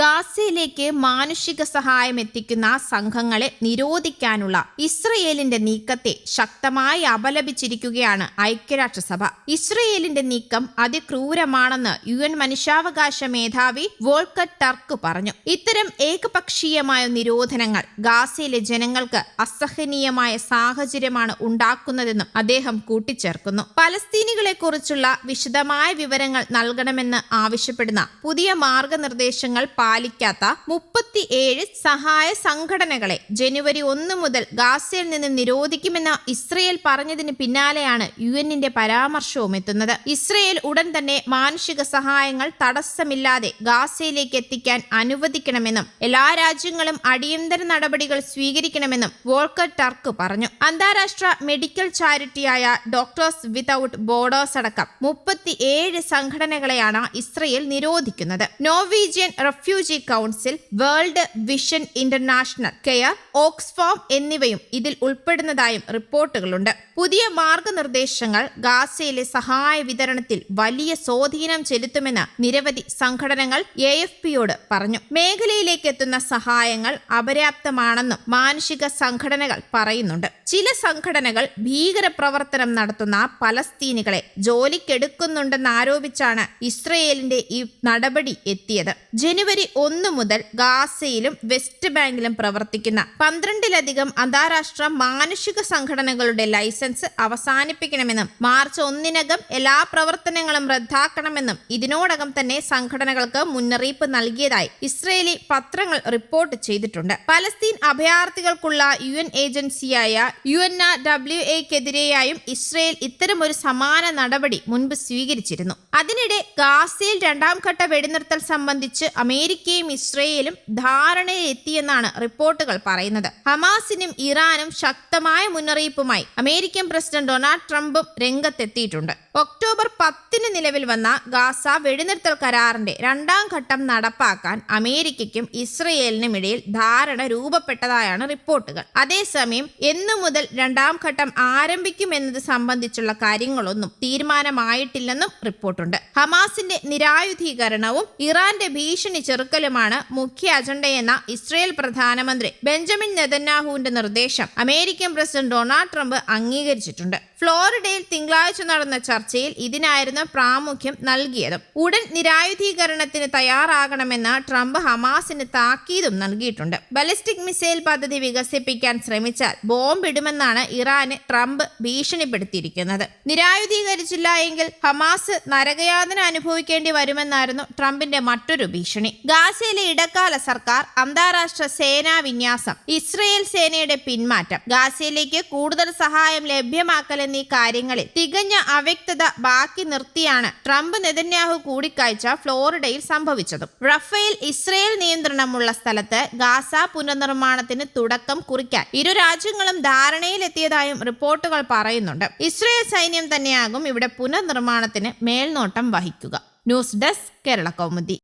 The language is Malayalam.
ഗാസയിലേക്ക് മാനുഷിക സഹായം എത്തിക്കുന്ന സംഘങ്ങളെ നിരോധിക്കാനുള്ള ഇസ്രയേലിന്റെ നീക്കത്തെ ശക്തമായി അപലപിച്ചിരിക്കുകയാണ് ഐക്യരാഷ്ട്രസഭ. ഇസ്രയേലിന്റെ നീക്കം അതിക്രൂരമാണെന്ന് യു എൻ മനുഷ്യാവകാശ മേധാവി വോൾക്കർ ടർക്ക് പറഞ്ഞു. ഇത്തരം ഏകപക്ഷീയമായ നിരോധനങ്ങൾ ഗാസയിലെ ജനങ്ങൾക്ക് അസഹനീയമായ സാഹചര്യമാണ് ഉണ്ടാക്കുന്നതെന്നും അദ്ദേഹം കൂട്ടിച്ചേർക്കുന്നു. പലസ്തീനികളെ കുറിച്ചുള്ള വിശദമായ വിവരങ്ങൾ നൽകണമെന്ന് ആവശ്യപ്പെടുന്ന പുതിയ മാർഗനിർദ്ദേശങ്ങൾ പാലിക്കാത്ത മുപ്പത്തിയേഴ് സഹായ സംഘടനകളെ ജനുവരി ഒന്ന് മുതൽ ഗാസയിൽ നിന്ന് നിരോധിക്കുമെന്ന് ഇസ്രയേൽ പറഞ്ഞതിന് പിന്നാലെയാണ് യു എന്നിന്റെ പരാമർശവും എത്തുന്നത്. ഇസ്രയേൽ ഉടൻ തന്നെ മാനുഷിക സഹായങ്ങൾ തടസ്സമില്ലാതെ ഗാസയിലേക്ക് എത്തിക്കാൻ അനുവദിക്കണമെന്നും എല്ലാ രാജ്യങ്ങളും അടിയന്തര നടപടികൾ സ്വീകരിക്കണമെന്നും വോൾക്കർ ടർക്ക് പറഞ്ഞു. അന്താരാഷ്ട്ര മെഡിക്കൽ ചാരിറ്റിയായ ഡോക്ടേഴ്സ് വിതൗട്ട് ബോർഡേഴ്സ് അടക്കം മുപ്പത്തിയേഴ് സംഘടനകളെയാണ് Israel നിരോധിക്കുന്നത്. Norwegian refugee council world vision international care Oxfam എന്നിവയും ഇതിൽ ഉൾപ്പെടുന്നതായും റിപ്പോർട്ടുകളുണ്ട്. പുതിയ മാർഗനിർദ്ദേശങ്ങൾ ഗാസയിലെ സഹായ വിതരണത്തിൽ വലിയ സ്വാധീനം ചെലുത്തുമെന്ന് നിരവധി സംഘടനകൾ എ എഫ് പിയോട് പറഞ്ഞു. മേഖലയിലേക്ക് എത്തുന്ന സഹായങ്ങൾ അപര്യാപ്തമാണെന്നും മാനുഷിക സംഘടനകൾ പറയുന്നുണ്ട്. ചില സംഘടനകൾ ഭീകരപ്രവർത്തനം നടത്തുന്ന പലസ്തീനികളെ ജോലിക്കെടുക്കുന്നുണ്ടെന്നാരോപിച്ചാണ് ഇസ്രയേലിന്റെ ഈ നടപടി എത്തിയത്. ജനുവരി ഒന്ന് മുതൽ ഗാസയിലും വെസ്റ്റ് ബാങ്കിലും പ്രവർത്തിക്കുന്ന പന്ത്രണ്ടിലധികം അന്താരാഷ്ട്ര മാനുഷിക സംഘടനകളുടെ ലൈസൻസ് അവസാനിപ്പിക്കണമെന്നും മാർച്ച് ഒന്നിനകം എല്ലാ പ്രവർത്തനങ്ങളും റദ്ദാക്കണമെന്നും ഇതിനോടകം തന്നെ സംഘടനകൾക്ക് മുന്നറിയിപ്പ് നൽകിയതായി ഇസ്രയേലി പത്രങ്ങൾ റിപ്പോർട്ട് ചെയ്തിട്ടുണ്ട്. പലസ്തീൻ അഭയാർത്ഥികൾക്കുള്ള യു എൻ ഏജൻസിയായ യു എൻ ആർ ഡബ്ല്യു എക്കെതിരെയായും ഇസ്രയേൽ ഇത്തരമൊരു സമാന നടപടി മുൻപ് സ്വീകരിച്ചിരുന്നു. അതിനിടെ ഗാസയിൽ രണ്ടാം ഘട്ട വെടിനിർത്തൽ സംബന്ധിച്ച് അമേരിക്കയും ഇസ്രയേലും ധാരണയിലെത്തിയെന്നാണ് റിപ്പോർട്ടുകൾ പറയുന്നത്. ഹമാസിനും ഇറാനും ശക്തമായ മുന്നറിയിപ്പുമായി അമേരിക്കൻ പ്രസിഡന്റ് ഡൊണാൾഡ് ട്രംപും രംഗത്തെത്തിയിട്ടുണ്ട്. ഒക്ടോബർ പത്തിന് നിലവിൽ വന്ന ഗാസ വെടിനിർത്തൽ കരാറിന്റെ രണ്ടാം ഘട്ടം നടപ്പാക്കാൻ അമേരിക്കയ്ക്കും ഇസ്രയേലിനും ഇടയിൽ ധാരണ രൂപപ്പെട്ടതായാണ് റിപ്പോർട്ടുകൾ. അതേസമയം എന്നു മുതൽ രണ്ടാം ഘട്ടം ആരംഭിക്കുമെന്നത് സംബന്ധിച്ചുള്ള കാര്യങ്ങളൊന്നും തീരുമാനമായിട്ടില്ലെന്നും റിപ്പോർട്ടുണ്ട്. ഹമാസിന്റെ നിരായുധീകരണവും ഇറാന്റെ ഭീഷണി ചെറുക്കലുമാണ് മുഖ്യ അജണ്ടയെന്ന ഇസ്രയേൽ പ്രധാനമന്ത്രി ബെഞ്ചമിൻ നെതന്യാഹുവിന്റെ നിർദ്ദേശം അമേരിക്കൻ പ്രസിഡന്റ് ഡൊണാൾഡ് ട്രംപ് അംഗീകരിച്ചിട്ടുണ്ട്. ഫ്ലോറിഡയിൽ തിങ്കളാഴ്ച നടന്ന ചർച്ചയിൽ ഇതിനായിരുന്നു പ്രാമുഖ്യം നൽകിയതും. ഉടൻ നിരായുധീകരണത്തിന് തയ്യാറാകണമെന്ന് ട്രംപ് ഹമാസിന് താക്കീതും നൽകിയിട്ടുണ്ട്. ബലിസ്റ്റിക് മിസൈൽ പദ്ധതി വികസിപ്പിക്കാൻ ശ്രമിച്ചാൽ ബോംബിടുമെന്നാണ് ഇറാന് ട്രംപ് ഭീഷണിപ്പെടുത്തിയിരിക്കുന്നത്. നിരായുധീകരിച്ചില്ല എങ്കിൽ ഹമാസ് നരകയാതന അനുഭവിക്കേണ്ടി വരുമെന്നായിരുന്നു ട്രംപിന്റെ മറ്റൊരു ഭീഷണി. ഗാസയിലെ ഇടക്കാല സർക്കാർ അന്താരാഷ്ട്ര സേനാ വിന്യാസം ഇസ്രയേൽ സേനയുടെ പിന്മാറ്റം ഗാസയിലേക്ക് കൂടുതൽ സഹായം ലഭ്യമാക്കൽ എന്നീ കാര്യങ്ങളിൽ തികഞ്ഞ അവ്യക്തത ബാക്കി നിർത്തിയാണ് ട്രംപ് നെതന്യാഹു കൂടിക്കാഴ്ച ഫ്ലോറിഡയിൽ സംഭവിച്ചതും. റഫേൽ ഇസ്രയേൽ നിയന്ത്രണമുള്ള സ്ഥലത്ത് ഗാസ പുനർനിർമ്മാണത്തിന് തുടക്കം കുറിക്കാൻ ഇരു രാജ്യങ്ങളും ധാരണയിലെത്തിയതായും റിപ്പോർട്ടുകൾ പറയുന്നുണ്ട്. ഇസ്രയേൽ സൈന്യം തന്നെയാകും ഇവിടെ പുനർനിർമ്മാണത്തിന് മേൽനോട്ടം വഹിക്കുക. News desk Kerala Kaumudi.